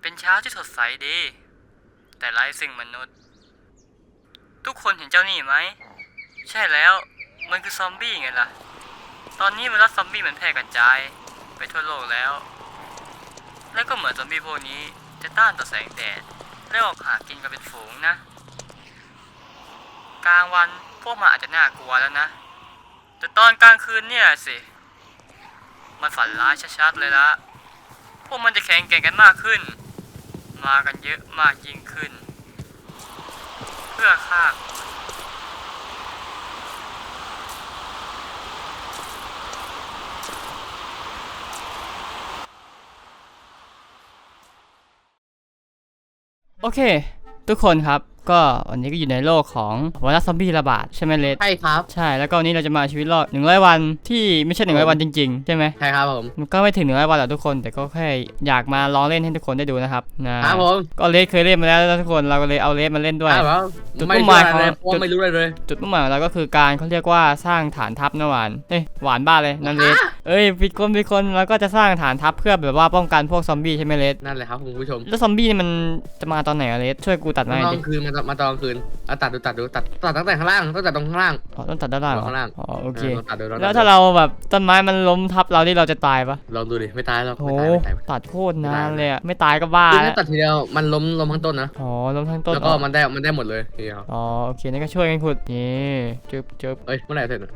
เป็นเช้าที่สดใสดี แต่ไร้สิ่งมนุษย์ ทุกคนเห็นเจ้านี่ไหม ใช่แล้ว มันคือซอมบี้ไงล่ะ ตอนนี้ไวรัสซอมบี้มันแพร่กระจาย ไปทั่วโลกแล้ว และก็เหมือนซอมบี้พวกนี้จะต้านต่อแสงแดดและออกหากินกันเป็นฝูงนะ กลางวันพวกมันอาจจะน่ากลัวแล้วนะ แต่ตอนกลางคืนเนี่ยสิ มันฝันร้ายชัดๆเลยละพวกมันจะแข็งแกร่งกันมากขึ้น มากันเยอะมากยิ่งขึ้น เพื่อฆ่าโอเค ทุกคนครับ ก็วันนี้ก็อยู่ในโลกของไวรัสซอมบี้ระบาดใช่ไหมเลดใช่ครับ ใช่แล้วก็วันนี้เราจะมาชีวิตรอด100 วันที่ไม่ใช่100วันจริงๆ ใช่ไหมใช่ครับผมมันก็ไม่ถึง100วันหรอกทุกคน แต่ก็แค่อยากมาลองเล่นให้ทุกคนได้ดูนะครับนะครับผมก็เลดเคยเล่นมาแล้วนะทุกคนเราก็เลยเอาเลดมาเล่นด้วยครับจุดไม่มุ่งหรู้มายอะไรเลยของเพราะว่าไม่รู้อะไรเลยจุดมุ่งหมายของเราก็คือการเขาเรียกว่าสร้างฐานทัพนะหวานเอ้ยหวานบ้าเลยนั่นเลดเอ้ยผิดคนผิดคนเราก็จะสร้างฐานทัพเพื่อแบบว่าป้องกันพวกซอมบี้ใช่ไหมเลดนั่นแหละครับคุณผู้ชมแล้วซอมบี้นี่มันจะมาตอนไหนอะเลดช่วยกูตัดมามาหน่ตอยอดินคืนมาตอนมาตอนคืนเอาตัดดูตัดดูตัดตัดตั้งแต่ข้างล่างตั้งแต่ตรงข้างล่าง อ๋อต้องตัดด้านล่างเหรอข้างล่าง อ๋อโอเคตัดดูแล้วถ้าเราแบบต้นไม้มันล้มทับเราที่เราจะตายปะลองดูดิไม่ตายหรอกโหไม่ตายไม่ตายตัดโคตรนานเลยอะไม่ตายก็บ้าคือแล้ถ้าวตัดทีเดียวมันล้มล้มทั้งต้นนะอ๋อล้มทั้งต้นแล้วก็อ๋อมันได้มันได้หมดเลยทีเดียวอ๋อโอเคนั่นก็ช่วยกันขุดนี่จึบจึบเอ้ยเมื่อไหร่เสร็จอะ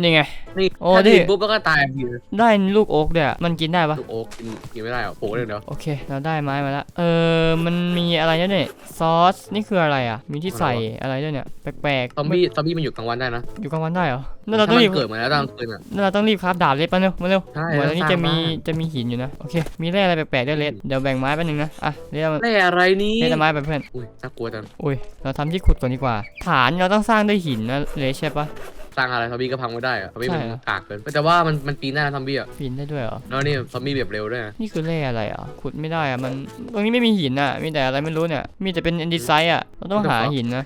นี่ไง นี่โอ้ถ้าดิดินปุ๊บแล้วก็ตายทีเลยได้ลูกโอ๊กเนี่ยมันกินได้ปะลูกโอ๊กกินกินไม่ได้หรอโผล่เลยเดียวโอเค เราได้ไม้มาแล้วเออมันมีอะไรเนี่ยเนี่ยซอสนี่คืออะไรอะ มีที่ใส่อะไรด้วยเนี่ยแปลกๆซอมบี้ซอมบี้มันอยู่กลางวันได้นะอยู่กลางวันได้เหรอนั่นเราถ้าต้องมัรีบ นเกิดมาแล้วตอนกลางคืนอะ นั่นเราต้องรีบคราฟดาบเล็บมาเร็วมาเร็วใช่เหมือนอันนี้เราสร้างจะมีบ้านจะมีหินอยู่นะโอเค มีแร่อะไรแปลกๆด้วยเล็ดเดี๋ยวแบ่งไม้แป๊บนึงนะอะเล็ดเอามาได้อะไรนี่เล็ดเอาไม้ไปเพื่อนอุ้ยน่ากลัวจังอุ้ยเราทำที่ขุดก่อนดีกว่า ฐานเราต้องสร้างด้วยหินนะเลดใช่ปะ สร้างอะไรซอมบี้ก็พังไม่ได้อะซอมบี้มันใช่เหรอ กากเกินแต่ว่ามันมันปีนได้นะซอมบี้อะปีนได้ด้วยเหรอ แล้วนี่ซอมบี้แบบเร็วด้วยนะนี่คือแร่อะไรอะ ขุดไม่ได้อะ มัน ตรงนี้ไม่มีหินอะ มีแต่อะไรไม่รู้เนี่ย มีแต่เป็นแอนดิไซต์อะ เราต้องหาหินนะ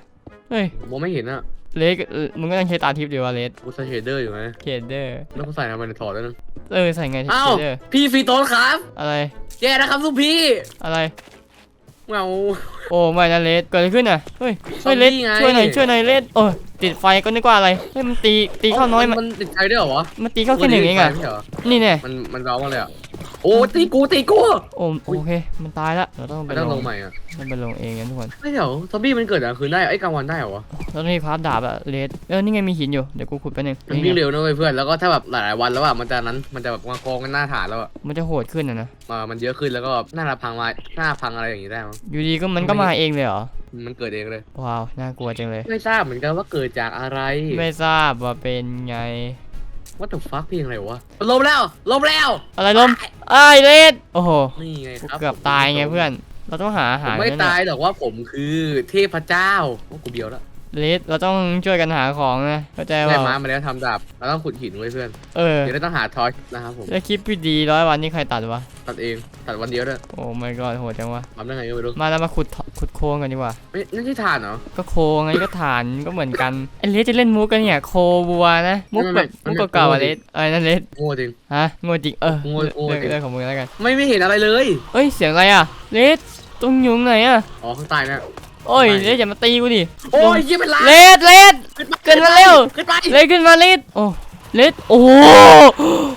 เฮ้ย ผมมองไม่เห็นอะเลดเออมึงก็ต้องใช้ตาทิพย์ดีวะเลดกูใส่เชดเดอร์อยู่ไหมเคเดอร์ แล้วกูใส่ทำไมในถอดแล้วนะเออ ใส่ไงเชอ้าวเดอร์ พี่ฟรีโต้นครับ อะไร แย่นะครับลูกพี่อะไร เงา โอ้ไม่นะเลดเกิดอะไรขึ้นอะ เฮ้ย เฮ้ยเลดซอมบี้ไง ช่วยหน่อยช่วยหน่อยเลดโอ้ย ติดไฟก็นึกว่าอะไรเฮ้ยมันตีตีเข้าน้อยมันมันติดใจด้วยเหรอวะมันตีเข้าแค่หนึ่งเองอะไม่ใช่เหรอนี่แน่มันมันร้องมาเลยอะโอ้ตีกูตีกูโอ้โอเค มันตายละเราต้องไปไม่ลต้องงลงใหม่อะต้องไปลงเองกันทุกคนไม่เดี๋ยวซอมบี้มันเกิดกลางคืนได้ไอ้ยกลางวันได้เหรอวะเราต้องรีบคราฟดาบอะเลดเออนี่ไงมีหินอยู่เดี๋ยวกูขุดไปหนึ่งมันนี่วิ่งไงเร็วนะเว้ยเพื่อนแล้วก็ถ้าแบบหลายๆวันแล้วอะมันจะนั้นมันจะแบบมากองกันหน้าฐานแล้วอะมันจะโหดขึ้นอะนะมามันเยอะขึ้นแล้วก็หน้าพังมาหน้าพังอะไรอย่างงี้ได้มั้งอยู่ดีก็มันก็มาเองเลยเหรอ มันเกิดเองเลย ว้าวน่ากลัวจังเลย ไม่ทราบเหมือนกันว่าเกิดจากอะไรไม่ทราบว่าเป็นไง ว่าแต่ฟักเพลงอะไรวะลมแล้วลมแล้วอะไรลมไอ้ายเลดโอ้โหนี่ไงกูครับเกือบตายไงเพื่อน เราต้องหาอาผหามรไม่นั่นน่ะตายหรอกว่าผมคือเทพเจ้าโอ้กูเบียวแล้วเลสเราต้องช่วยกันหาของนะเข้าใจได้ว่า ม้ามาแล้วทำดาบเราต้องขุดหินไว้เพื่อนเออ เดี๋ยวเราต้องหาทอยนะครับผมแล้วคลิปพี่ดีร้อยวันนี่ใครตัดวะ ตัดเองตัดวันเดียวด้วยโอ้ my god โหดจังวะ ทำได้ไงก็ไม่รู้มาเรามาขุดขุดโครงกันดีกว่าไม่นั่นที่ฐานเหรอ ก็โคไงก็ฐานก็เหมือนกันไอเลสจะเล่นมุกกันเนี่ย โควัวนะ มุกแบบมุกเก่าๆอะเลสเอ้ยนั่นเลสโง่จริง ฮะโง่จริงเออโง่โง่เรื่องจริง เรื่องของมึงแล้วกันไม่ไม่เห็นอะไรเลยเอ้ยเสียงอะไรอะเลสตรงยุงไหนอะอ๋อข้างใต้เนี่ย โอ้ยไม่เลสอย่ามาตีกูดิโอ้ยยี่เป็นล้านเลสเลสขึ้นมาเร็วขึ้นไปเลสขึ้นมาเลสโอ้เลสโอ้โห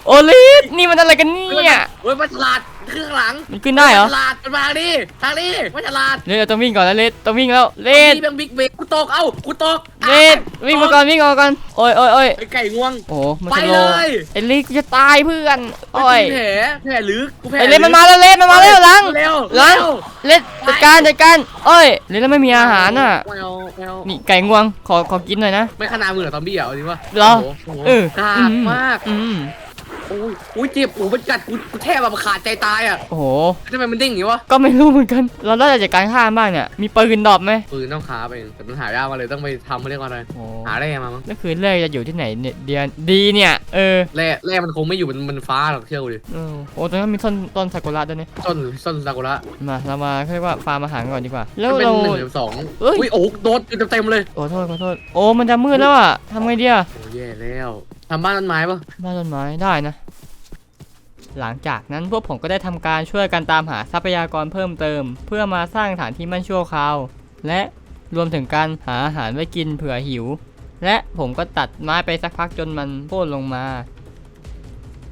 โอ้เลสนี่มันอะไรกันเนี่ย เฮ้ยมันฉลาดขึ้นข้างหลังมันขึ้นได้เหรอ ฉลาดมันมาทางนี้ทางนี้มันฉลาดเลสเราต้องวิ่งก่อนแล้วเลสต้องวิ่งแล้วเลสนี่เป็นบิ๊กเบรกกูตกเอ้ากูตกเลสวิ่งมาก่อนวิ่งมาก่อนโอ้ยโอ้ยโอ้ยไอ้ไก่ง่วง โอ้โหมันไปสโลเลว์ยไอ้เลสกูจะตายเพื่อนโอ้ยแผลแผลลึกกูแผลไอ้เลสมันมาแล้วเลสมันมาแล้วหลังเร็วหลังเร็วเลสจัดการจัดการโอ้ยเลสแล้วไม่มีอาหารน่ะแมวแมวนี่ไก่งวงขอขอกินหน่อยนะไม่ขนาดมือเหรอซอมบี้อะเอาจริงป่ะเหรอโโโหเออกากมากอืม โอ้ยโอ้ยเจ็บโอ้ยมันกัดกูกูแทบแบบขาดใจตายอะโอ้โห ทำไมมันเด้งอย่างงี้วะก็ไม่รู้เหมือนกัน เราได้จากการฆ่าบ้างเนี่ย มีปืนดรอปไหมปืนต้องค้าไปเองแต่มันหายากมาเลยต้องไปทำเขาเรียกว่าอะไรโอ้หาได้ไงมามั้งแล้วคือเลขจะอยู่ที่ไหนเนี่ยเดียนดีเนี่ย เออแร่แร่มันคงไม่อยู่บนบนฟ้าหรอกเชื่อกูดิเออโอ้ตรงนั้นมีต้นต้นซากุระด้วยเนี่ยต้นต้นซากุระมา เรามาเขาเรียกว่าฟาร์มอาหารก่อนดีกว่า แล้วเป็นเรา หนึ่งหรือสองเอ้ย อุ้ยโอ้โหโดนเต็มๆเลยโอ้โทษขอโทษ โอ้ มันจะมืดแล้วอะทำไงดีอะโอ้แย่แล้ว ทำบ้านต้นไม้ปะบ้านต้นไม้ได้นะ หลังจากนั้นพวกผมก็ได้ทำการช่วยกันตามหาทรัพยากรเพิ่มเติม เพื่อมาสร้างฐานที่มั่นชั่วคราว และรวมถึงการหาอาหารไว้กินเผื่อหิว และผมก็ตัดไม้ไปสักพักจนมันโค่นลงมา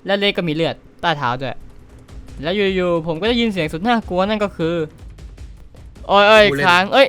และเลก็มีเลือดใต้เท้าด้วยแล้วอยู่ๆผมก็ได้ยินเสียงสุดน่ากลัวนั่นก็คือโอ้ยเอ้ยกูเล่นค้างเอ้ย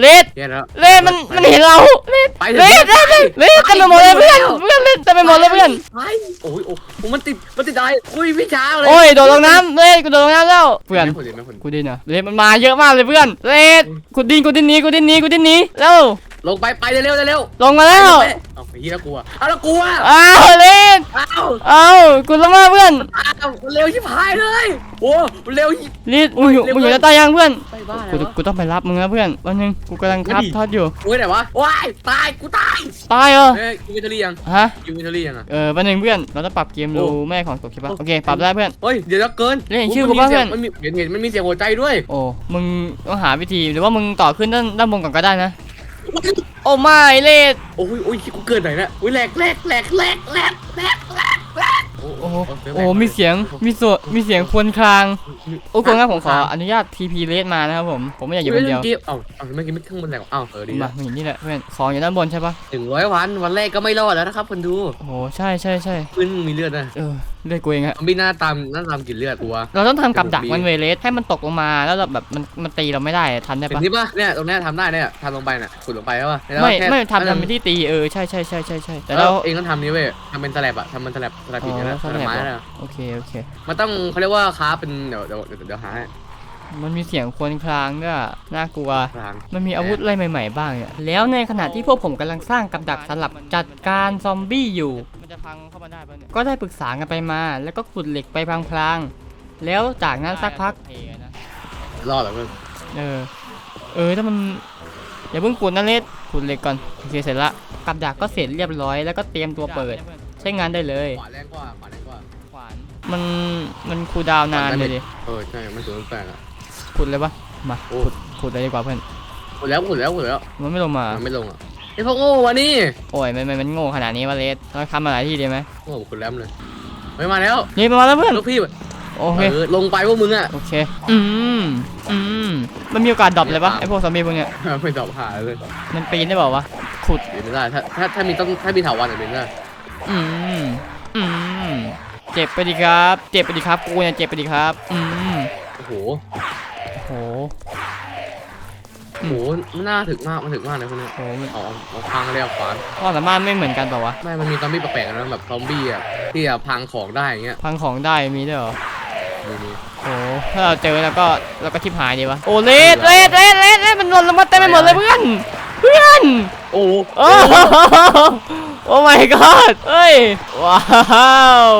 เลดแย่แล้วเลดมันมันเห็นเราเลดไปเลดเลดเลดเลดเต็มไปหมดเลยเพื่อนเพื่อนเลดเต็มไปหมดเลยเพื่อนไปโอ้ยโอ้ยมันติดมันติดอะไรอุ้ยพี่ช้าเลยโอ้ยโดดลงน้ำเลดกูโดดลงน้ำแล้วเพื่อนไม่ผลไม่ผลกูดินอะเลดมันมาเยอะมากเลยเพื่อนเลดกูดินกูดินหนี้กูดินหนี้กูดินหนี้แล้ว ลงไปไปเร็วเร็วเร็วลงมาแล้วเอาไปที่แล้วกลัวเอาแล้วกลัวอ้าวเลดอ้าวอ้าวกูลงมาเพื่อนอ้าวเร็วชิบหายเลยโอ้เร็วเลดมึงอยู่มึงอยู่ในใต้ยังเพื่อนไปบ้ากูแล้วกูต้องไปรับมึงแล้วเพื่อนวันนึงกูกำลังครับทอดอยู่โอ้ยไหนวะว้ายตายกูตายตายเหรอเฮ้ยกินวิตาลียังฮะกินวิตาลียังอะ เออวันนึงเพื่อนเราต้องปรับเกมดูแม่ของตกใช่ปะโอ้โอเคปรับได้เพื่อน เฮ้ยเดี๋ยวจะเกินเรียกชื่อกูป่ะเพื่อน มันมีเห็นเห็นมันมีเสียงหัวใจด้วยโอ้มึงต้องหาวิธีหรือว่ามึงต่อขึ้นด้านด้านบนก่อนก็ได้นะ โอ้ไม่เลดโอ้ยโอ้ยกูเกินไหนเนี่ยอุ้ยแหลกแหลกแหลกแหลกแหลกแหลกแหลกแหลกโอ้โอ้โหโหโอ้มีเสียงมีสวมีเสียงครวรครางโอ้คนครับผมขออนุญาต TP เลดมานะครับผมผมไม่อยากอยู่คนเดียวเอ้าเอ้าเมื่อกี้ไม่ข้างบนแหลกเอ้าเออดีมาละมาอยู่นี่แหละเพื่อนของอยู่ด้านบนใช่ปะถึงร้อยวันวันแรกก็ไม่รอดแล้วนะครับคนดูโอ้โหใช่ใช่ใช่ปืนมีเลือดนะเออ เลือดกูเองอะซอมบี้หน้าตามหน้าตามกลินเลือดตัวเราต้องทำกับดักดีมันเวเลสให้มันตกลงมาแล้วเราแบบมันมันตีเราไม่ได้ทันได้เห็นปะที่ปะเนี่ยตรงเนี้ยทำได้เนี่ยทำลงไปน่ะขุดลงไปแล้วปะแล้วไม่แค่ไม่ทำทำเป็นที่ตีเออใช่ใช่ใช่ใช่ใช่แต่แล้วเราเองต้องทำนี้เว้ยทำเป็นสแลบอะทำเป็นสแลบสแลบผิดนะอ๋อสแลบไม้สแลบเหรอนะโอเคโอเคมันต้องเขาเรียกว่าค้าเป็นเดี๋ยวเดี๋ยวเดี๋ยวเดี๋ยวหาให้ มันมีเสียงครวรครางด้วยอะน่ากลัวทางมันมีอาวุธอะไรใหม่ ๆ บ้างเนี่ย แล้วในขณะที่พวกผมกำลังสร้างกับดักสลับจัดการซอมบี้อยู่ มันจะพังเข้ามาได้ปะเนี่ยก็ได้ปรึกษากันไปมา แล้วก็ขุดเหล็กไปพลางๆ แล้วจากนั้นสักพักรอดเหรอเพื่อนเออ เออถ้ามันอย่าเพิ่งขุดนะเลสขุดเหล็กก่อนโอเคเสร็จละกับดักก็เสร็จเรียบร้อยแล้วก็เตรียมตัวเปิด ใช้งานได้เลย ขวาแรงกว่าขวาแรงกว่ามันมันคูลดาวน์นานเลยดิเออใช่มันสูงแปลกอะ ขุดเลยปะมาโอ้ ขุดขุดเลยดีกว่าเพื่อนขุดแล้วขุดแล้วขุดแล้วมันไม่ลงมามันไม่ลงอะไอ้พวกโง่วะนี่โอ้ยมันมันมันโง่ขนาดนี้วะเลสเราทำมาหลายที่ดีไหมโง่ขุดแล้วเลยไม่มาแล้วนี่มาแล้วเพื่อนลูกพี่โอเคเออลงไปพวกมึงอะ โอเคอืมอืมมันมีโอกาสดรอปเลยปะไม่ตาม ไอพวกซอมบี้พวกเนี้ยไม่ตอบหาเลยมันปีนได้เปล่าวะขุดเดี๋ยวไม่ได้ถ้าถ้าถ้ามีต้องถ้ามีถาวรเดี๋ยวเป็นได้อืมอืมเจ็บไปดิครับ เจ็บไปดิครับกูเนี่ยเจ็บไปดิครับอืมโอ้โหโหโอ้โหมันน่าถึกมากมันถึกมากเลยคนเนี้ยโหมันเอาเอาเอาพังเลยเอาขวานข้อสามารถไม่เหมือนกันเปล่าวะไม่มันมีซอมบี้แปลกๆนะแบบซอมบี้อะที่จะพังของได้อย่างเงี้ยพังของได้มีด้วยเหรอมีมีโหถ้าเราเจอแล้วก็เราก็ทิพหายดีวะโอ้เลดเลดเลดเลดเลดมันหล่นลงมาเต็มไปหมดเลยเพื่อนเพื่อนโอ้โหโอ้ โหโอ้ my god เฮ้ย ว้าว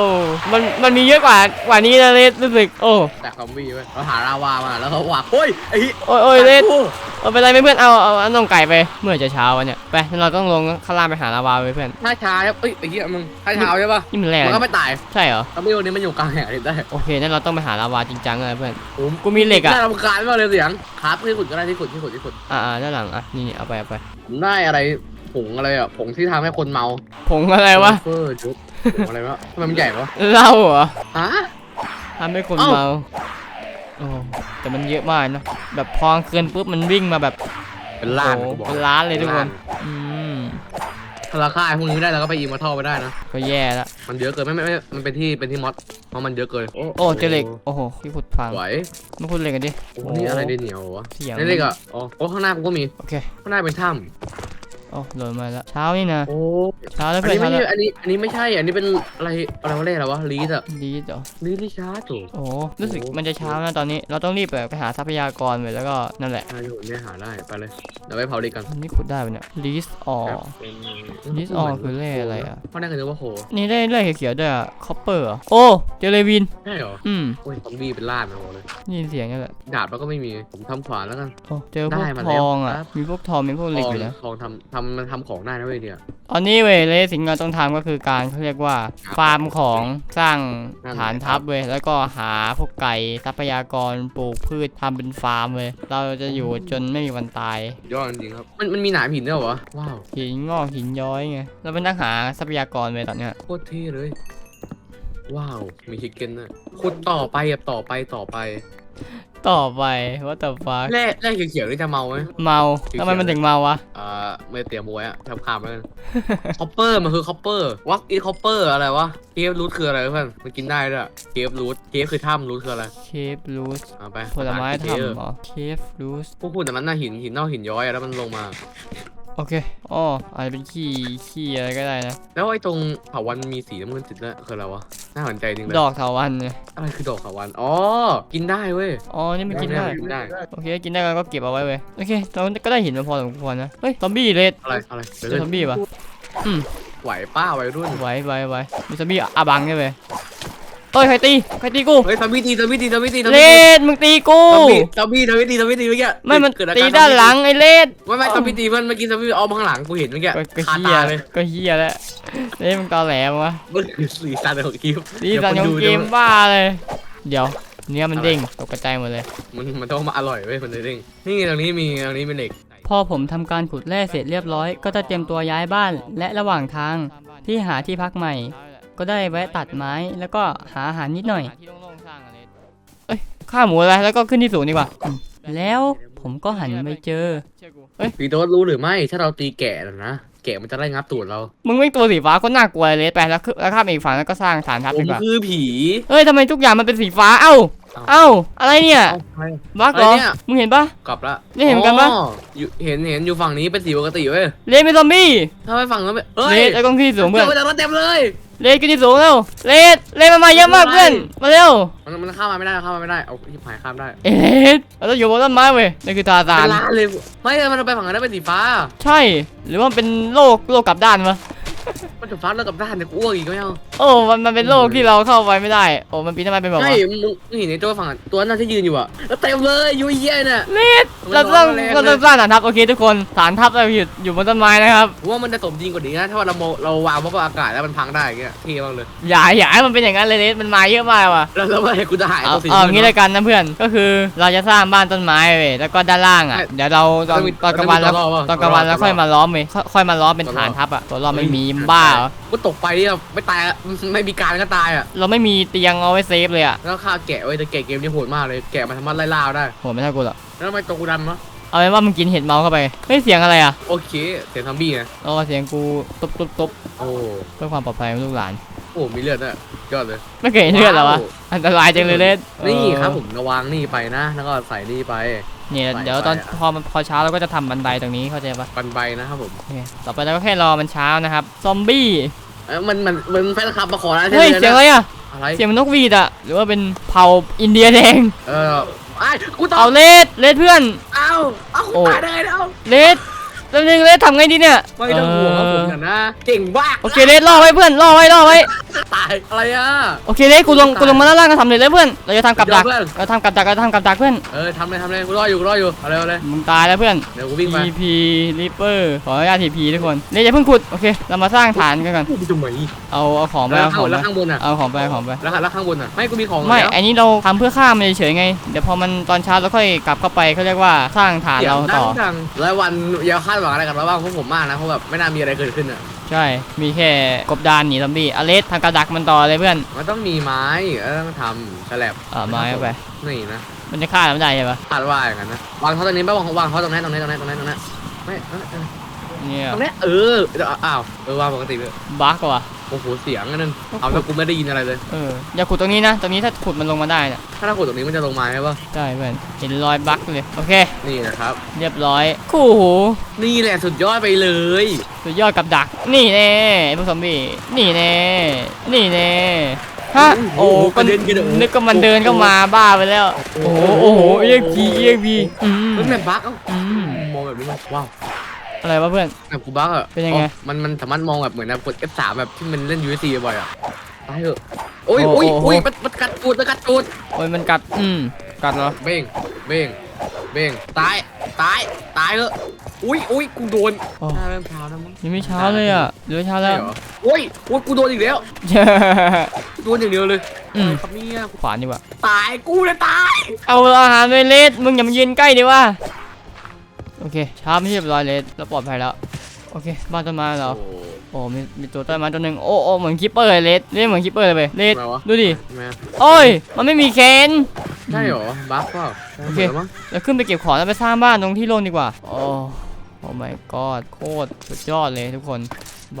มัน มันมีเยอะกว่า กว่านี้นะเลสรู้สึก โอ้ จากซอมบี้เว้ยเราหาลาวามาแล้วเขาวางเฮ้ยไอ้เหี้ยโอ้ยโอ้ยเลสโอ้เอาไปไรไหมเพื่อน เอา เอาเอาน่องไก่ไป เมื่อจะเช้าวันเนี่ย ไปงั้นเราต้องลงข้างล่างไปหาลาวาไปเพื่อน ถ้าช้าครับเอ้ยไอ้เหี้ยมึงถ้าเช้าใช่ปะนี่มันแรงมันก็ไม่ตาย ใช่เหรอซอมบี้วันนี้มันอยู่กลางแหงได้ โอเค นั่นเราต้องไปหาลาวาจริงจังเลยเพื่อนผมกูมีเหล็กอะน่ารำคาญมากเลยเสียงครับที่ขุดก็ได้ที่ขุดที่ขุดที่ขุด อ่าอ่าด้านหลัง อะ นี่นี่เอาไปเอาไปผมได้อะไร ผงอะไรอะผงที่ทำให้คนเมาผงอะไรวะเฟอร์จุดผงอะไรวะทำไมมันใหญ่วะเหล้าเหรอฮะ ทำให้คนเอ้า เมาโอ้แต่มันเยอะมากนะแบบพองเกินปุ๊บมันวิ่งมาแบบเป็นล้านโอ้กูบอกเป็นล้านเลยทุกคน อืมถ้าราคาไอ้พวกนี้ไม่ได้เราก็ไปอีมาท่อไปได้นะ ก็แย่ละมันเยอะเกินไม่ไม่ไม่มันเป็นที่เป็นที่มอสเพราะมันเยอะเกินโอ้เจอเหล็กโอ้โหที่ขุดพังไหวมาขุดเหล็กกันดิ โอ้นี่อะไรได้เหนียววะเสียง นี่เหล็กอะอ๋อโอ้ข้างหน้ากูก็มีโอเค ข้างหน้าเป็นถ้โอ้หล่นมาแล้วเช้านี่นะำโอ้เช้าแล้วอันเพื่อนนี้เช้าไม่แล้วใช่อันนี้อันนี้ไม่ใช่อันนี้เป็นอะไรอะไรวะเรียกอะไรวะลีดอะดีเหรอลีดที่ช้าถูกโอ้โหรู้สึกโอ้มันจะเช้านะตอนนี้ เราต้องรีบแบบไปหาทรัพยากรไปแล้วก็นั่นแหละใช่อยู่เนี่ยหาได้ไปเลยเดี๋ยวไปเผาเหล็กกันอันนี้ขุดได้ปะเนี่ย list all list all คือเลขอะไรอะเพราะนั่นคือว่าโหนี่ได้เลขเขียวๆด้วยอะ copper เหรอโอ้ เจอเลวิน ใช่เหรออืมโอ้ยซอมบี้เป็นล้านมาหมดเลยนี่เสียงนี่แหละ ดาบแล้วก็ไม่มีผมทำขวานแล้วกัน โอ้ เจอพวกได้มาทแล้วองอะ ครับ มีพวกทองมีพวกเหล็กทองอยู่นะ ทองทำทำมันทำของได้นะเว้ยเนี่ยตอนนี้เว้ยเลยสิ่งที่เราต้องทำก็คือการเขาเรียกว่า ฟาร์มของสร้างนั่นฐานทัพเว้ยแล้วก็หาพวกไก่ทรัพยากรปลูกพืชทำเป็นฟาร์มเว้ยเราจะอยู่จนไม่มีวันตายยอดจริงๆครับ มันมันมีหนามหินด้วยเหรอวะว้าวหินงอกหินย้อยไงเราเป็นนักหาทรัพยากรเว้ยตอนเนี้ยโคตรเท่เลย ว้าว มีชิคเก้นด้วยขุดต่อไปแบบต่อไปต่อไป ต่อไปว่าแต่ฟ้าแร่แร่เขียวๆนี่จะเมาไหม เมาทำไมมันถึงเมาวะอ่าไม่เตรียมไว้อะทำคำแล้วกัน คอปเปอร์มันคือคอปเปอร์วักอีคอปเปอร์อะไรวะเคฟรูทคืออะไรเพื่อนมันกินได้ด้วยเคฟรูทเคฟคือถ้ำรูทคืออะไรเคฟรูสเอาไปผลไม้เคฟทำเหรอเคฟรูสพวกคุณแต่มันน่าหินหินนอกหินย้อยอะแล้วมันลงมา โอเคอ๋ออาจจะเป็นขี้ขี้อะไรก็ได้นะ แล้วไอ้ตรงเถาวันมีสีน้ำเงินติดด้วยคืออะไรวะน่าสนใจจริงเลยดอกเถาวันเนี่ยอะไรคือดอกเถาวันอ๋อกินได้เว้ยอ๋อนี่มันกินได้กินได้โอเคกินได้ก็เก็บเอาไว้เว้ยโอเคเราก็ได้หินมาพอสมควรนะเฮ้ยซอมบี้เลดอะไรอะไรเดี๋ยวเจอเล่นซอมบี้ปะไหวป้าวัยรุ่นไว้ไว้ไว้มีซอมบี้อาบังเนี่ยเว้ย เฮ้ยใครตีใครตีกูเฮ้ยทำวิธีทำวิธีทำวิธีทำเลวิธีดมึงตีกู ทำวิธีทำวิธีทำวิธีเมื่อกี้ไม่มันเกิดอตีการด้านหลังไอ้เลดไม่ไม่ทำวิธีเพื่อนเมื่อกี้ทำวิธีเอามาข้างหลังกูเห็นเมื่อกี้ก็ก็คาเฮียตาเลยก็เฮียแล้วเลดมึงตอแหลมวะมันคือสีสันของคลิปดีสันของเกมบ้าเลย เดี๋ยวเนื้อมันเด้งตกกระจายหมดเลย มันมันต้องมาอร่อยเว้ยมันเลยเด้งนี่ตรงนี้มีตรงนี้เป็นเหล็กพอผมทำการขุดแร่เสร็จเรียบร้อย ก็จะเตรียมตัวย้ายบ้าน และระหว่างทางที่หาที่พักใหม่ ก็ได้แวะตัดไม้แล้วก็หาอาหารนิดหน่อย เอ้ยฆ่าหมูอะไรแล้วก็ขึ้นที่สูงดีกว่าอืมแล้วผมก็หันไปเจอปีโดสรู้หรือไม่ ถ้าเราตีแกะน่ะนะ แกะมันจะไล่งับตูดเรา มึงวิ่งตัวสีฟ้าก็น่ากลัวเลยไปแล้วขึ้นแล้วข้ามไปอีกฝั่งแล้วก็สร้างฐานทัพผดีมกว่าคือผีเฮ้ยทำไมทุกอย่างมันเป็นสีฟ้าเอ้า เอ้าอะไรเนี่ยเอ้าใครบักเหรออะไรเนี่ย มึงเห็นปะ กลับละนี่เห็นเหมือนกันปะ อ๋ออยู่เห็นเห็นอยู่ฝั่งนี้เป็นสีปกติเว้ยเลดเป็นซอมบี้ถ้าไม่ฝั่งนั้นไม่เฮ้เลยดแล้วก็ขึ้นที่สูงเพื่อนเจอมาจากรถเต็มเลยเลดขึ้นที่สูงแล้วเลดเลดมันมาเยอะมากเพื่อนมาเร็วมันมันข้ามมาไม่ได้ข้ามมาไม่ได้เอาที่พายข้ามได้เอ็ดเราต้องอยู่บนต้นไม้เว้ยนี่คือทาซาเป็นนล้านเลยไม่มันไปฝั่งนั้นเป็นสีฟ้า ใช่ หรือว่ามันเป็นโลกโลกกลับด้านวะ มันจะฟ้าแล้วกับด้านเนี่ยกูอ้วกอีกไม่เอาโอ้มันมันเป็นโลกที่เราเข้าไปไม่ได้ โอ้มันปีนทำไมเป็นแบบใช่ว่ามึงมึงเห็นในตัวฝั่งตัวนั้นที่ยืนอยู่อะแล้วเต็มเลยยูเยี่ยเนี่ยเลดเราต้องมันร้อนแรงเลยเราต้องสร้างฐานทัพโอเคทุกคนฐานทัพเราอยู่อยู่บนต้นไม้นะครับ ผมว่ามันจะสมจริงกว่านี้นะ ถ้าว่าเราโมเราวางบนอากาศแล้วมันพังได้อย่างเงี้ยเท่มากเลย อย่าอย่าให้มันเป็นอย่างนั้นเลยเลดมันมาเยอะมากว่ะ แล้วแล้วเมื่อไหร่กูจะหายเอาตัวสี เอาอย่างนี้เลยกันนะเพื่อนก็คือเราจะสร้างบ้านต้นไม้เว้ยแล้วก็ด้านล่างอะเดี๋ยวเราตอนตอนกลางวันแล้วตอนกลางวันแล้วค่อยมาล้อมเว้ยค่อยค่อยมาล้อมเป็นฐานทัพอะตัวล้อมไม่มีบ้าเหรอกูตกไปเนี่ยไม่ตายอะไม่มีการก็ตายอะเราไม่มีเตียงเอาไว้เซฟเลยอะแล้วฆ่าแกะไว้แต่แกะเกมนี้โหดมากเลยแกะมันสามารถไล่ล่าได้โหไม่ใช่กูหรอกแล้วทำไมตัวกูดำวะเอาเป็นว่ามึงกินเห็ดเมาเข้าไปเฮ้ยเสียงอะไรอะโอเคเสียงซอมบี้นะเอาเสียงกูตุ๊บตุ๊บตุ๊บโอ้เพื่อความปลอดภัยของลูกหลาน โหมีเลือดด้วยยอดเลย ไม่เคยเห็นเลือดเหรอวะอันตรายจังเลยเลสนี่เออครับผมระวังนี่ไปนะแล้วก็ใส่นี่ไป เนี่ยไปเดี๋ยวตอนไปอะพอมันพอเช้าเราก็จะทำบันไดตรงนี้เข้าใจปะปันใบนะครับผมโอเคต่อไปเราก็แค่รอมันเช้านะครับซอมบี้เอ้ยมันมันมันแฟนคลับมาขอนะเฮ้ยใช่เสียงไหอะมไรอะอะไรเสียงมันนกหวีดอะหรือว่าเป็นเผ่าอินเดียแดงเออไอ้กูตอเอาบเลสเลสเพื่อนเอ้าเอ้าโอ้ตายได้แล้วเลส แล้วนึงเลสทำไงดีเนี่ย ไม่ต้องห่วงครับผมกันนะ เก่งมากโอเคเลสล่อไว้เพื่อนล่อไว้ล่อไว้ ตายอะไรอะ โอเคเลสกูลงกูลงมาด้านล่างก็ทำเลยเลยเพื่อน เราจะทำกับดักเดี๋ยวเพื่อนเราทำกับดัก เราทำกับดักเพื่อน เออทำเลยทำเลยกูรออยู่กูรออยู่เอาเลยเอาเลยมึงตายแล้วเพื่อน เดี๋ยวกูวิ่งไป TP Reaper ขออนุญาต TP ทุกคนเลสอย่าเพิ่งขุด โอเค เรามาสร้างฐานกันก่อนกูไปตรงไหนเอาเอาของไปแล้วเอาของแล้วไปข้างบนอะเอาของไปเอาของไปแล้วแล้วข้างบนอะ ไม่กูมีของไม่แล้วอันนี้เราทำเพื่อฆ่ามันเฉยๆไง เดี๋ยวพอมันตอนเช้าเราค่อยกลับเข้าไปเขาเรียกว่าสร้างฐานเราต่อดังๆแล้ววันอย่าคาดหวังอะไรกับเราบ้างพวกผมมากนะเพราะแบบไม่น่ามีอะไรเกิดขึ้นอะใช่ มีแค่กบดานหนีซอมบี้อเลสทำกระดักมันต่อเลยเพื่อนมันต้องมีไม้เออต้องทำแฉลบอ่าไม้เอาไป นี่นะมันจะฆ่าเราไม่ได้ใช่ปะคาดว่าอย่างนั้นนะวางเขาตรงนี้ป่ะวางวางเขาตรงนี้ตรงนี้ตรงนี้ตรงนี้ตรงนี้ไม่เออเออ เนี่ยตรงนี้เออเดี๋ยวอ้าวเออวางปกติเลยบั๊กว่ะ โอ้โหเสียงอันนึงเอาแล้วกูไม่ได้ยินอะไรเลยเอออย่าขุดตรงนี้นะ ตรงนี้ถ้าขุดมันลงมาได้น่ะถ้าเรากดตรงนี้มันจะลงมาใช่ป่ะใช่เพื่อนเห็นรอยบั๊กเลย โอเค นี่นะครับ เรียบร้อย คู่หู นี่แหละสุดยอดไปเลย สุดยอดกับดัก นี่แน่ไอ้พวกซอมบี้ นี่แน่ นี่แน่ฮะโอ้ก็นึกก็มันเดินเข้ามาบ้าไปแล้ว โอ้โห โอ้โหเอ็กพีเอ็กพีอืมมันแบบบั๊กเอ้าอืมมองแบบนี้มันว้าว อะไรวะเพื่อน แบบกูบั๊กอะเป็นยังไง อ๋อมันมันสามารถมองแบบเหมือนแบบกด F3 แบบที่มันเล่น UFC บ่อยอะตายเถอะโอ้ยโอ้โอ้ยโอ้โอ้ยมันมันกัดตูดมันกัดตูดโอ้ยมันกัด อืม กัดเหรอ เบ้งเบ้งเบ้งตายตายตายเถอะอุ้ยอุ้ยกูโดนโอ้ หน้าเริ่มเช้าแล้วมั้งยังไม่เช้าเลยอะเหลือเช้าใช่แล้วเหรอโอ้ยโอ้ยกูโดนอีกแล้วโดนอย่างเดียวเลยอืมครับเนี่ยขวานดีกว่าตายกูเลยตายเอาอาหารไปเลสมึงอย่ามายืนใกล้ดิว่าโอเคเช้าไม่เรียบร้อยเลสแล้วปลอดภัยแล้วโอเคบ้านต้นไม้เราโอ้โออ้มีมีตัวใต้ไม้ตัวหนึ่งโอ้โอ้เหมือนคิปเปอร์เลยเลสเลสเหมือนคิปปอร์เลยเว้ยเลสทำไมวะ ดูดิแม่โอ้ยมันไม่มีเคน ใช่เหรอบัฟเปล่าโอเค หมดแล้วมั้งเดี๋ยวขึ้นไปเก็บของแล้วไปสร้างบ้านตรงที่โล่งดีกว่า โอ้ โอ้ my god โคตรสุดยอดเลยทุกคน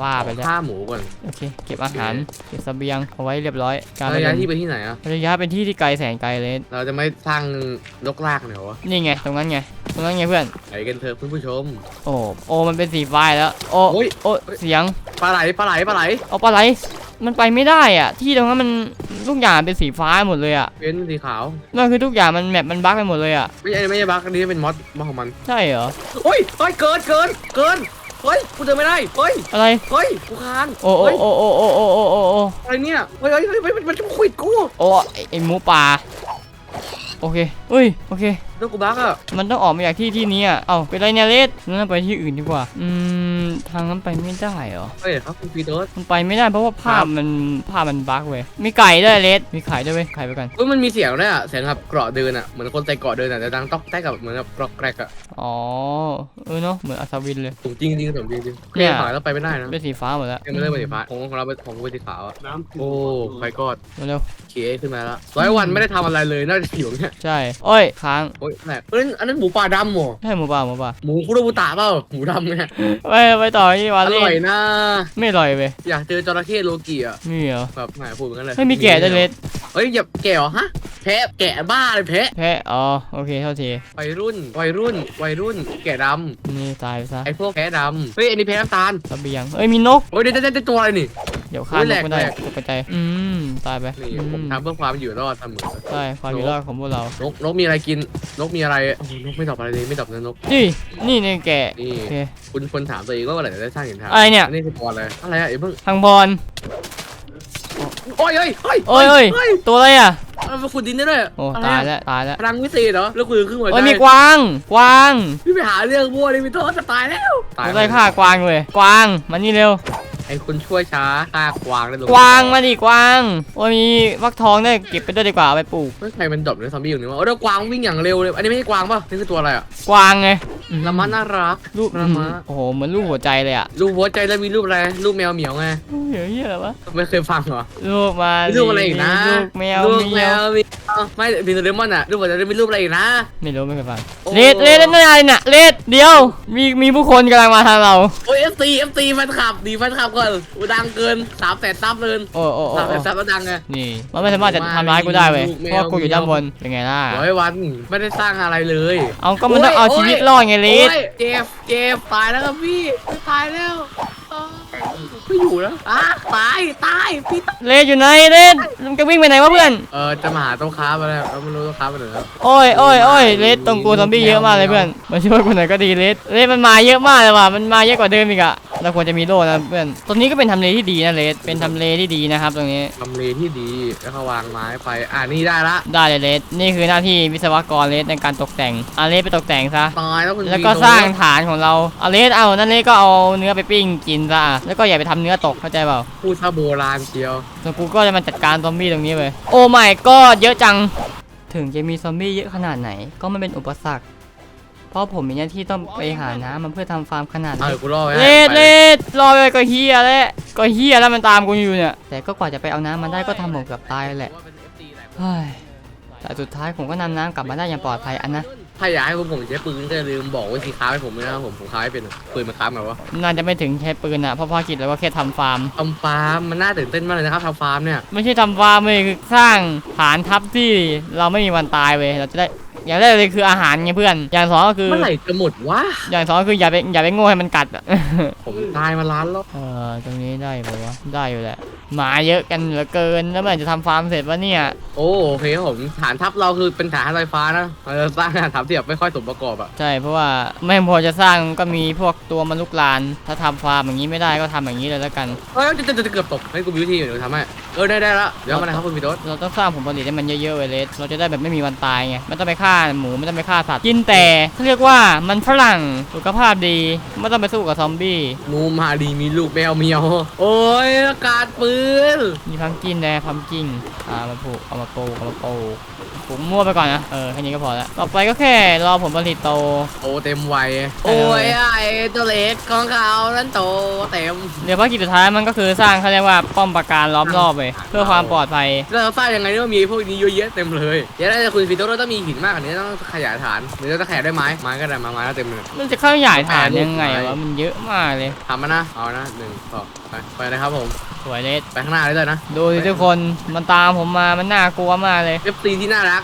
ว่าไปแล้วฆ่าหมูก่อน โอเค เก็บอาหาร เก็บเสบียงเอาไว้เรียบร้อย การระยะเดินที่ไปที่ไหนอะระยะเป็นที่ที่ไกลแสนไกลเลย เราจะไม่สร้างลกลากเหรอวะนี่ไง ตรงนั้นไง ตรงนั้นไงเพื่อนไปกันเถอะคุณผู้ชม โอ้ โอ้ มันเป็นสีฟ้าแล้ว โอ้โอ้ยโอ้ เสียง ปลาไหล ปลาไหล ปลาไหล เอาปลาไหล มันไปไม่ได้อะ ที่ตรงนั้นมันทุกอย่างเป็นสีฟ้าหมดเลยอะ เป็นสีขาว นั่นคือทุกอย่างมันแมปมันบั๊กไปหมดเลยอะ ไม่ใช่ไม่ใช่บักอันนี้เป็นมอสมอสของมัน ใช่เหรอ โอ้ยเฮ้ยเกินเกินเกิน เฮ้ยกูเดินไม่ได้เฮ้ยอะไรเฮ้ยกูคานโอ้โอ้เฮ้ยโอ้โอ้โอ้โอ้โอ้โอ้โอ้อะไรเนี่ยเฮ้ยเฮ้ยเฮ้ยเฮ้ยมันมันจะมาขวิดกูโอ้ไอ้ไอหมูป่าโอเคเอ้ยโอเค แล้วกูบักอะมันต้องออกมาจากที่ที่นี้อะเอ้าเป็นไรเนี่ยเลสงั้นไปที่อื่นดีกว่า อืม ทางนั้นไปไม่ได้เหรอ เฮ้ยครับคุณปีเตอร์มันไปไม่ได้เพราะว่าภาครัพบ มันภาพมันบั๊กเว้ย มีไก่ด้วยเลสมีไข่ด้วยเว้ยไข่ไปกันเฮ้ยมันมีเสียงด้วยอะเสียงแบบเกราะเดินอะเหมือนคนใส่เกราะเดินอะแต่ดังต๊อกแต๊กกับเหมือนแบบกรอกแกรกอะอ๋อ เออเนาะ เหมือนอัศวินเลยผมจริงจริงผมจริงจริงเนี่ยขายแล้วไปไม่ได้นะเป็นสีฟ้าหมดแล้วยังไม่เริ่มเป็นสีฟ้าของของเราเป็นของกูเป็นสีขาวอะน้ำโอ้ไฟกอดเร็ว เคขึ้นมาแล้วร้อยวันไม่ได้ทำอะไรเลยน่าจะอยู่เนี่ยๆใช่โอ้ย ค้างโอ้ยแหลกเอ้ยอันนั้นหมูป่าดำเหรอ ใช่หมูป่าหมูป่าหมูคุโรบุตะเปล่าหมูดำเนี่ยไปไปต่อที่วาอเล่ร่อยนะ ไม่อร่อยเว้ยอยากเจอจระเข้โลกิอะมีเหรอแบบไหนพูดเหมือนกันเลยไม่มีแกะด้วยเลสเฮ้ยอย่าแกะเหรอฮะแพะแกะบ้าเลยแพะแพ้อ๋อโอเคเท่าทีวัยรุ่นวัยรุ่นวัยรุ่นแกะดนี่ตายไปซะำไอพวกแพะดำเฮ้ยอันนี้แพะน้ำตาลเสบียงเอ้ยมีนกโอ้ยเดี๋ยวเดี๋ยวเดี๋ยวตัวอะไรนี่เดี๋ยวฆ่านโอ้ยแหลกกไม่ได้แหลก ตกใจอืมตายไปนี่อืผมมทำเพื่อความอยู่รอดเสมอ ใช่ความอยู่รอดของพวกเรานกนกมีอะไรกิน นกมีอะไรโอ้โหนกไม่ตอบอะไรเลยไม่ตอบนะนกนี่นี่ในแกะนี่ โอเค คุณคนถามตัวเองว่าเมื่อไหร่จะได้สร้างหินทางอะไรเนี่ยอันนี้คือบอลอะไรอะไรอะไอ้เพิ่งพังพร โอ้ยเฮ้ยเฮ้ยโอ้ยเอ้ยเฮ้ยตัวอะไรอะเอามาขุดดินได้ด้วยโอ้อะไรตายอะแล้วตายแล้วพลังวิเศษเหรอแล้วคุยครึ่งหัวใจโอ้ยมีกวางกวางพี่ไปหาเรื่องบัวเลยมีโทษจะตายแล้วผมได้ฆ่ากวางเลยกวางมานี่เร็ว ไอ้คุณช่วยช้าฆ่ากวางได้ลงกวางมาดิกวางโอ้ยมีฟักทองได้วยเก็บไปด้วยดีกว่าเอาไปปลูกเฮ้ยใครมันดรอปในซอมบี้อยู่นี่วะโอ้แล้วกวางวิ่งอย่างเร็วเลย อันนี้ไม่ใช่กวางป่ะ นี่คือตัวอะไรอะกวางไงละมัดน่ารัก รูปละมะ โอ้โหเหมือนรูปหัวใจเลยอะรูปหัวใจแล้วมีรูปอะไร รูปแมวเหมียวไงเฮ้ยเหี้ยอะไรวะไม่เคยฟังเหรอ รูปมามีรูปอะไรอีกนะรูปแมวรูปแมแมววเหมียวไม่ดินโดเรมอนอะ รูปหัวใจแล้วมีรูปอะไรอีกนะ ไม่รู้ไม่เคยฟังโอ้เลดเลดนั่นอะไรน่ะเลดเดียวมีมีผู้คนกำลังมาทางเราโอ้ยเอฟซีเอฟซีแฟนคลับดีแฟนคลับก่อนอูดังเกินสามแสนซับเกินโอ้โอ้โอ้สามแสโอ้นซับแล้วดังไง นี่มันไม่สามารถจะทำร้ายกูได้เว้ยเพราะว่ากูอยู่ด้านบนเป็นไงล่ะร้อยวันไม่ได้สร้างอะไรเลยเอาก็มันต้องเอาโอ้ยชีวิตรอดไงเลดโอ้ยเจฟเจฟตายแล้วครับพี่ตายแล้วอ้าว ไม่อยู่แล้วอะตายตายพี่ตายเลดอยู่ไหนเลดมันจะวิ่งไปไหนวะเพื่อน เออจะมาหาโต๊ะค้ามาแล้วเราไม่รู้โต๊ะค้าไปไหนแล้วโอ้ยโอ้ยโอ้ยเลดตรงกูซอมบี้เยอะมากเลยเพื่อนมาช่วยกูหน่อยก็ดีเลดเลดมันมาเยอะมากเลยว่ะมันมาเยอะกว่าเดิมอีกอะเราควรจะมีโล่นะเพื่อนตรงนี้ก็เป็นทำเลที่ดีนะเลดเป็นทำเลที่ดีนะครับ ตรงนี้ทำเลที่ดีแล้วก็วางไม้ไปอ่านี่ได้ละได้เลยเลดนี่คือหน้าที่วิศวกรเลดในการตกแต่งอาเลดไปตกแต่งซะตายแล้วคุณแล้วก็วีโดสร้างฐานของเราอาเลสเอานั่นเลสก็เอาเนื้อไปปิ้งกินซะแล้วก็อย่าไปทำเนื้อตกเข้าใจเปล่าพูดถ้าโบราณเชียว ส่วนกูก็จะมาจัดการซอมบี้ตรงนี้ไปโอ้ไม่ก็เยอะจัง ถึงจะมีซอมบี้เยอะขนาดไหน ก็ไม่เป็นอุปสรรค เพราะผมมีหน้าที่ต้องไปหาน้ำมาเพื่อทำฟาร์มขนาดเอาเล็เดี๋กยวกูรอไว้เลให้ดไปเลดรอไปก็เฮียแล้วก็เฮียแล้วมันตามกูอยู่เนี่ย แต่ก็กว่าจะไปเอาน้ำมาได้ก็ทำผมเกือบตายแหละเฮ้ยแต่สุดท้ายผมก็นำน้ำกลับมาได้อย่างปลอดภัยอันนะ ถ้าอยากให้ผมผมใช้ปืนก็อย่าลืมบอกว่าสีค้าให้ผมด้วยนะครับผมผมค้าไม่เป็นปืนมันค้าไงวะน่าจะไม่ถึงใช้ปืนอะเพราะพ่อคิดแล้วว่าแค่ทำฟาร์ม ทำฟาร์มมันน่าตื่นเต้นมากเลยนะครับทำฟาร์มเนี่ยไม่ใช่ทำฟาร์มเลยคือสร้างฐานทัพที่เราไม่มีวันตายเว้ยเราจะได้อย่างแรกเลยคืออาหารไงเพื่อน อย่างสองก็คือ เมื่อไหร่จะหมดวะอย่างสองก็คืออย่าไปอย่าไปโง่ให้มันกัดอะ ผมตายมาล้านแล้ว เออตรงนี้ได้ปะวะได้อยู่แหละหมาเยอะกันเหลือเกินแล้วเมื่อไหร่จะทำฟาร์มเสร็จวะเนี่ย โอ้โอเคครับผมฐานทัพเราคือเป็นฐานไฟฟ้านะเราจะสร้างฐานทัพที่แบบไม่ค่อยสมประกอบอะใช่เพราะว่าไม่พอจะสร้างก็มีพวกตัวมนุษย์ลาน ถ้าทำฟาร์มอย่างนี้ไม่ได้ก็ทำอย่างนี้เลยแล้วกัน เอ้ยจะจะจะเกือบตกให้กูมีวิธีอยู่เดี๋ยวทำให้เออได้ได้ละเดี๋ยวมานะครับคุณพีโดสเราต้องสร้างผลผลิตให้มันเยอะๆเว้ยเลสเราจะได้แบบไม่มีวันตายไงไม่ต้องไปฆ่าหมูไม่ต้องไปฆ่าสัตว์กินแต่เขาเรียกว่ามันฝรั่งสุขภาพดีไม่ต้องไปสู้กับซอมบี้นูมาดีมีลูกแมวเมียวโอ้ยอากาศปืนมีพัมกินแน่พัมกินอ่ามาปลูกเอามาปลูกเอามาปลูกปลูกมั่วไปก่อนนะ เออ แค่นี้ก็พอแล้วต่อไปก็แค่รอผลผลิตโตโตเต็มวัยโอ้ยไอ้ตัวเล็กของเขานั้นโตเต็ม เดี๋ยวภารกิจสุดท้ายมันก็คือสร้างเขาเรียกว่าป้อมปราการล้อมรอบไปเพื่อความปลอดภัย แล้วเราสร้างยังไงเนี่ยว่ามีพวกนี้เยอะแยะเต็มเลยเดี๋ยวถ้าคุณฟิโต้เราต้องมีหินมากกว่านี้ต้องขยายฐานหรือเราจะขยายด้วยไม้ไม้ก็ได้มาไม้ก็เต็มเลยมันจะเข้าใหญ่ฐานถ่ายรูปยังไงไว้วะมันเยอะมากเลยทำมานะเอานะหนึ่งสองไปไปนะครับผม สวยเลสไปข้างหน้าเลยเลยนะดูสิทุกคนมันตามผมมามันน่ากลัวมากเลยเอฟซีที่น่ารัก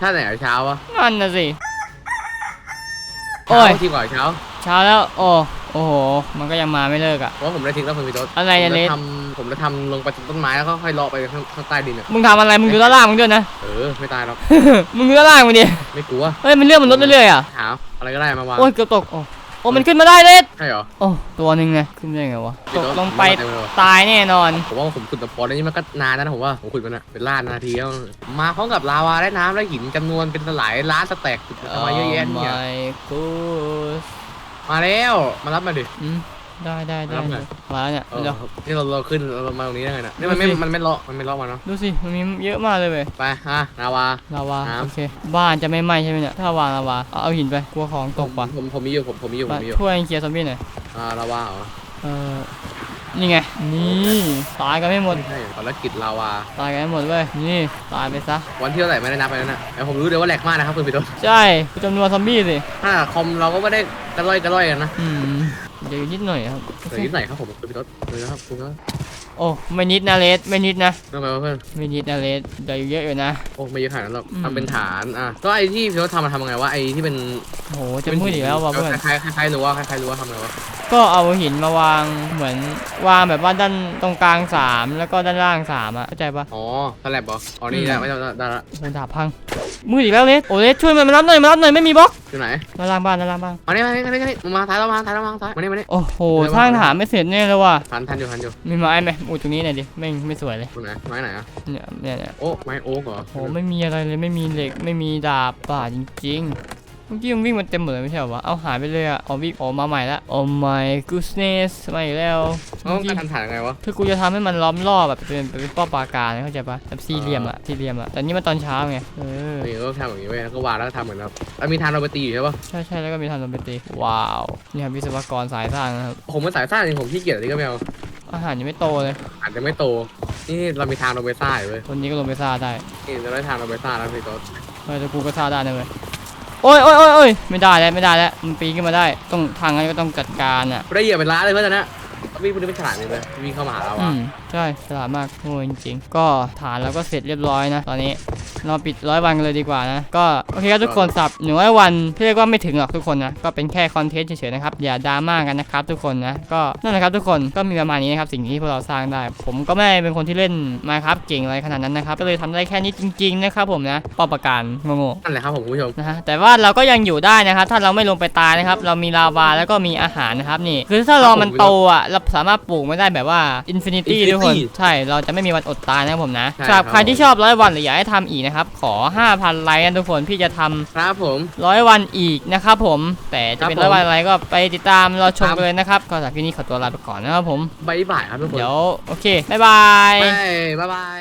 ถ้าไหนเช้าวะนั่นน่ะสิ โอ้เช้ายทีกว่าเช้าเช้าแล้ว โอ้โอ้โห มันก็ยังมาไม่เลิกอะ เพราะผมได้ทิ้งแล้วคุณฟิโต้อะไรเนี่ยผมเลจะสทำผมจะทำลงไปต้นไม้แล้วก็ค่อยเลาะไปข้างข้างใต้ดินอะมึงทำอะไรมึงดูด้านล่างมึงด้วยนะ เออไม่ตายหรอก มึงดูด้านล่างมึงดิไม่กลัวเฮ้ยมันเลื่อนมันลดเรื่อยๆอะ หาอะไรก็ได้มาวางโอ้ยเกือบตกโอ้ โอ้มันขึ้นมาได้เลสใช่เหรอ โอ้ตัวหนึ่งไงขึ้นได้ไงวะตพี่กโต๊ะลงไปเต็มเลยว่ะตายแน่นอน ผมว่าผมขุดตะปอนนี่มันก็นานนะผมว่าผมขุดมันอะเป็นล้านนาทีแล้วมาพร้อมกับลาวาและน้ำและหินจำนวนเป็นหลายล้านสแต็กทำมาเยอะแยะเนี่ย my god มาแล้วมารับมาดิอืม ได้ได้ได้รับหน่อย มาแล้วเนี่ยเออเดี๋ยวนี่เราเราขึ้นเรามาตรงนี้ได้ไงนะนี่มันไม่ดูสิมันไม่เลาะมันไม่เลาะมาเนาะดูสิมันมีเยอะมากเลยเว้ยไปฮะนาวา ลาวาน้ำโอเคบ้านจะไม่ไหม้ใช่ไหมเนี่ยถ้าวางลาวาเอาเอาหินไปกลัวของตกผว่ะมผมผมมีอยู่ผมผมมีอยู่ผมมามีอยู่ช่วยเคลียร์ซอมบี้หน่อยอ่าลาวาเหรอเออนี่ไงนี่ตายกันไม่หมด ไม่ใช่ภารกิจลาวา ตายกันไม่หมดเว้ยนี่ตายไปซะวันที่เท่าไหร่ไม่ได้นับไปแล้วนะแต่ผมรู้เลยว่าแหลกมากนะครับคุณพี่ต้นใช่จำนวนซอมบี้สิถ้าคอมเราก็ไม่ได้กระล่อยกระล่อยกันนะอืม เดี๋ยวนิดหน่อยครับเหลือนิดหน่อยครับผมคุณพี่ต้นเลยนะครับคุณก็โอ้ไม่นิดนะเลสไม่นิดนะเรื่องอะไรวะเพื่อนไม่นิดนะเลสเดี๋ยวเยอะอยู่นะ โอ้ไม่เยอะขนาดนั้นหรอกอืม ทำเป็นฐานอะก็ไอ้ที่พี่ต้นทำมาทำยังไงวะไอ้ที่เป็นโหจะมืดอีกแล้วว่ะเพื่อนคล้ายๆคล้ายๆรู้ว่าคล้ายๆรู้ว่าทำไงวะ ก็เอาหินมาวางเหมือนวางแบบว่าด้านตรงกลางสามแล้วก็ด้านล่างสามอะเข้าใจปะอ๋อสแลบเหรออ๋อนี่แหละไม่ต้องได้ละโอ้ดาบพังมืดอีกแล้วเลสโอ้เลสช่วยมันมารับหน่อยมารับหน่อยไม่มีบล็อกอยู่ไหนด้านล่างบ้านด้านล่างบ้านมานี่มานี่มานี่มานี่มาท้ายแล้วมาท้ายแล้วมาท้ายมานี่มานี่โอ้โหสร้างฐานไม่เสร็จแน่เลยว่ะทันทันอยู่ทันอยู่มีไม้ไหมอู้ตรงนี้หน่อยดิไม่ไม่สวยเลยตรงไหนไม้ไหนอะเนี่ยเนี่ยเนี่ยโอ้ไม้โอ๊กเหรอโอ้ไม่มีอะไรเลยไม่มีเหล็กไม่มีดาบป่าจริงๆ เมื่อกี้มันวิ่งมันเต็มหมดเลยไม่ใช่เหรอวะ เอาหายไปเลยอะอ๋อวิ่งอ๋อมาใหม่ละโอ้ my goodness มาอีกแล้วเอ้าการทำฐานยังไงวะ คือกูจะทำให้มันล้อมรอบแบบเป็นเป็นป้อมปราการเข้าใจปะแบบสี่เหลี่ยมอะสี่เหลี่ยมอะแต่นี่มันตอนเช้าไง เออนี่ก็ทำอย่างนี้เว้ยแล้วก็วางแล้วก็ทำเหมือนแบบแล้วมีทางเราไปตีอยู่ใช่ปะใช่ใช่แล้วก็มีทำลมเป็นตี ว้าว นี่ครับวิศวกรสายสร้างนะครับ ผมเป็นสายสร้างจริงผมขี้เกียจอะไรก็ไม่เอาอาหารยังไม่โตเลย อาจจะไม่โต นี่เรามีทางเราไปซ่าอยู่เว้ยคนนี้ก็ลงไปซ่าได้นี่เราได้ทางเราไปซ่าแล้วพี่โต๊ดเออแต่กูก็ซ่าได้นะเว้ย โอ้ยโอ้ยโอ้ยโอ้ยไม่ได้แล้วไม่ได้แล้วมันปีนขึ้นมาได้ต้องทางนั้นก็ต้องจัดการอะได้เหยียบเป็นล้านเลยเพื่อนนะวิ่งไปเป็นฉลาดเลยวิ่งเข้ามาหาเราอือะมใช่ฉลาดมากโง่จริงๆก็ฐานเราก็เสร็จเรียบร้อยนะ ตอนนี้ เราปิดร้อยวันกันเลยดีกว่านะ ก็โอเคครับทุกคนสับหนึ่งร้อยวันเรียกว่าไม่ถึงหรอกทุกคนนะก็เป็นแค่คอนเทนต์เฉยๆนะครับอย่าดราม่ากันนะครับทุกคนนะก็นั่นแหละครับทุกคนก็มีประมาณนี้นะครับสิ่งที่พวกเราสร้างได้ ผมก็ไม่ได้เป็นคนที่เล่นมาครับเก่งอะไรขนาดนั้นนะครับก็เลยทำได้แค่นี้จริงๆนะครับผมนะปอประการโง่ๆนั่นแหละครับผมคุณผู้ชมนะฮะแต่ว่าเราก็ยังอยู่ได้นะครับถ้าเราไม่ลงไปตายนะครับเรามีลาวาแล้วก็มีอาหารนะครับนี่คือถ้ารอมันโตอะเราสามารถปลูกไม่ได้แบบว่าอินฟินิตี้ Infinity ทุกคนใช่เราจะไม่มีวันอดตายนะครับผมนะใช่สำหรับครับใครที่ชอบร้อยวันหรืออยากให้ทำอีกนะครับ ขอ 5,000 ไลค์นะทุกคนพี่จะทำครับผมร้อยวันอีกนะครับผม แต่จะเป็นครับผม ร้อยวันอะไรก็ไปติดตามเราชมครับกันเลยนะครับก็สำหรับที่นี้ขอตัวลาไปก่อนนะครับผมบายบายครับทุกคนเดี๋ยวโอเค บ๊ายบายบายบายบาย